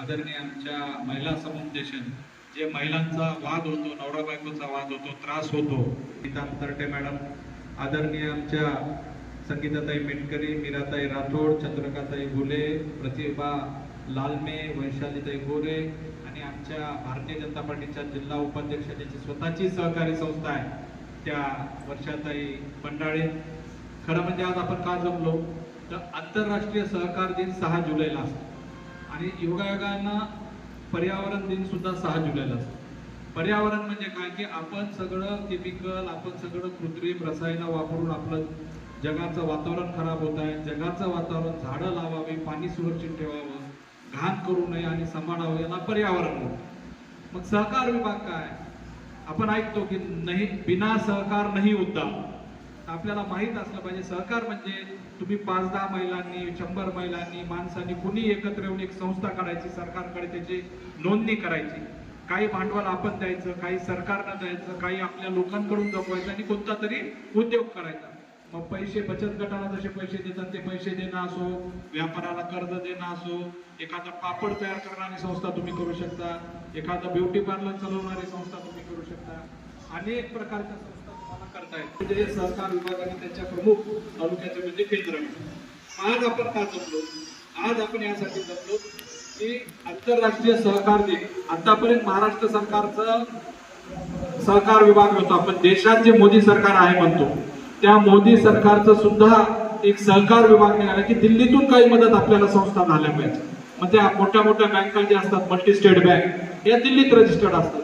आदरणीय आमच्या महिला समुपदेशन जे महिलांचा वाद होतो नवरा बायकोचा वाद होतो त्रास होतो. गीता तरटे मॅडम आदरणीय आमच्या संगीताताई मेटकरी मीराताई राठोड चंद्रकाताई घुले प्रतिभा लालमे वैशालीताई गोरे आणि आमच्या भारतीय जनता पार्टीच्या जिल्हा उपाध्यक्ष ज्याची स्वतःची सहकारी संस्था आहे त्या वर्षाताई बंडाळे. खरं म्हणजे आज आपण का जमलो? तर आंतरराष्ट्रीय सहकार दिन सहा जुलैला असतो. आणि योगायोगांना पर्यावरण दिन सुद्धा सहा जुलैला असतो. पर्यावरण म्हणजे काय? की आपण सगळं केमिकल आपण सगळं कृत्रिम रसायनं वापरून आपलं जगाचं वातावरण खराब होत आहे. जगाचं वातावरण झाडं लावावी पाणी सुरक्षित ठेवावं घाण करू नये आणि सांभाळावं याला पर्यावरण म्हणतो मग सहकार विभाग काय? आपण ऐकतो की नाही बिना सहकार नाही उद्दाम आपल्याला माहीत असलं पाहिजे. सहकार म्हणजे तुम्ही पाच दहा महिलांनी शंभर महिलांनी माणसांनी कुणी एकत्र येऊन एक संस्था काढायची सरकारकडे त्याची नोंदणी करायची. काही भांडवल आपण द्यायचं काही सरकारनं द्यायचं काही आपल्या लोकांकडून जपवायचं आणि कोणता तरी उद्योग करायचा. मग पैसे बचत गटाला जसे पैसे देतात ते पैसे देणं असो व्यापाराला कर्ज देणं असो एखादा पापड तयार करणारी संस्था तुम्ही करू शकता एखादा ब्युटी पार्लर चालवणारी संस्था तुम्ही करू शकता. अनेक प्रकारच्या संस्था तुम्हाला करता म्हणजे सहकार विभागाने त्यांच्या प्रमुख तालुक्याचे म्हणजे केंद्र आज आपण का जमलो आज आपण यासाठी जमलो की आंतरराष्ट्रीय सहकार दिन. आतापर्यंत महाराष्ट्र सरकारचं सहकार विभाग होता आपण देशात जे मोदी सरकार आहे म्हणतो त्या मोदी सरकारचं सुद्धा एक सहकार विभाग निघाला की दिल्लीतून काही मदत आपल्याला संस्था झाल्या पाहिजे. मग त्या मोठ्या मोठ्या बँका ज्या असतात मल्टी स्टेट बँक या दिल्लीत रजिस्टर्ड असतात.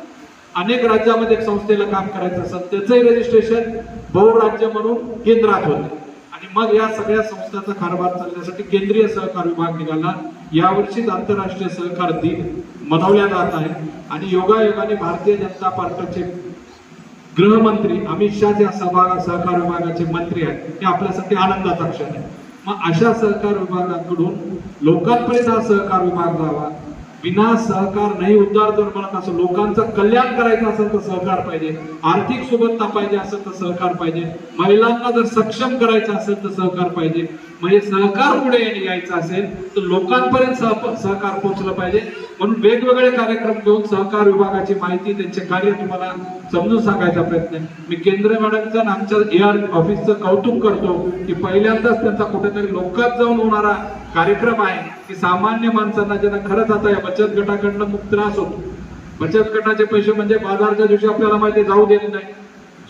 अनेक राज्यामध्ये एक संस्थेला काम करायचं असेल त्याचंही रजिस्ट्रेशन बहुराज्य म्हणून केंद्रात होते. आणि मग या सगळ्या संस्थांचा कारभार चालण्यासाठी केंद्रीय सहकार विभाग निघाला. यावर्षीच आंतरराष्ट्रीय सहकार दिन मनवल्या जात आहे. आणि योगायोगाने भारतीय जनता पार्टीचे गृहमंत्री अमित शाह या सहभाग सहकार विभागाचे मंत्री आहेत हे आपल्यासाठी आनंदाचा क्षण आहे. मग अशा सहकार विभागाकडून लोकांपर्यंत हा सहकार विभाग जावा विना सहकार नाही उद्धार जर म्हणत असं लोकांचं कल्याण करायचं असेल तर सहकार पाहिजे. आर्थिक सुबत्ता पाहिजे असेल तर सहकार पाहिजे. महिलांना जर सक्षम करायचं असेल तर सहकार पाहिजे. म्हणजे सहकार पुढे यायचं असेल तर लोकांपर्यंत सह- सहकार पोहोचलं पाहिजे. म्हणून वेगवेगळे कार्यक्रम घेऊन सहकार विभागाची माहिती त्यांचे कार्य तुम्हाला समजून सांगायचा प्रयत्न मी केंद्र मॅडमचं आणि आमच्या ए आर ऑफिसचं कौतुक करतो की पहिल्यांदाच त्यांचा कुठेतरी लोकात जाऊन होणारा कार्यक्रम आहे की सामान्य माणसांना ज्यांना खरंच आता या बचत गटाकडनं खूप त्रास होतो. बचत गटाचे पैसे म्हणजे बाजारच्या दिवशी आपल्याला माहिती जाऊ देत नाही.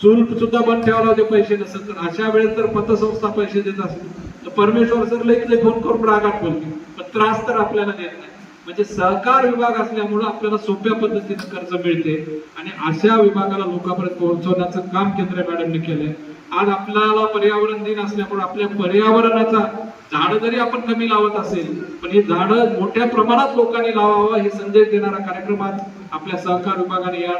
चूल सुद्धा बंद ठेवायला होते पैसे नसत तर अशा वेळेस जर पतसंस्था पैसे देत असेल तर परमेश्वर सर लई फोन करून रागात बोलते. पण त्रास तर आपल्याला देत नाही. म्हणजे सहकार विभाग असल्यामुळं आपल्याला सोप्या पद्धतीने कर्ज मिळते. आणि अशा विभागाला लोकांपर्यंत पोहोचवण्याचं काम केंद्र मॅडमने केलंय. आज आपल्याला पर्यावरण दिन असल्यामुळे आपल्या पर्यावरणाचा झाडं जरी आपण कमी लावत असेल पण हे झाडं मोठ्या प्रमाणात लोकांनी लावावं हे संदेश देणारा कार्यक्रम आज आपल्या सहकार विभागाने या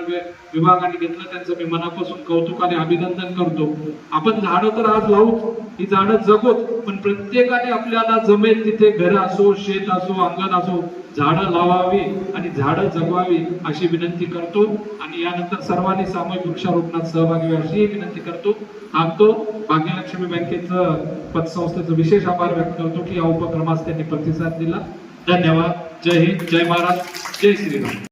विभागाने घेतलं. त्यांचं मी मनापासून कौतुक आणि अभिनंदन करतो. आपण झाडं तर आज लावूच. ही झाडं जगोत पण प्रत्येकाने आपल्याला जमेल तिथे घर असो शेत असो अंगण असो झाडं लावावी आणि झाडं जगवावी अशी विनंती करतो. आणि यानंतर सर्वांनी सामूहिक वृक्षारोपणात सहभागी व्हावी अशी विनंती करतो. थांबतो. भाग्यलक्ष्मी बँकेचं पतसंस्थेचं विशेष आभार व्यक्त करतो की या उपक्रमास त्यांनी प्रतिसाद दिला. धन्यवाद. जय हिंद. जय महाराज जय श्रीराम.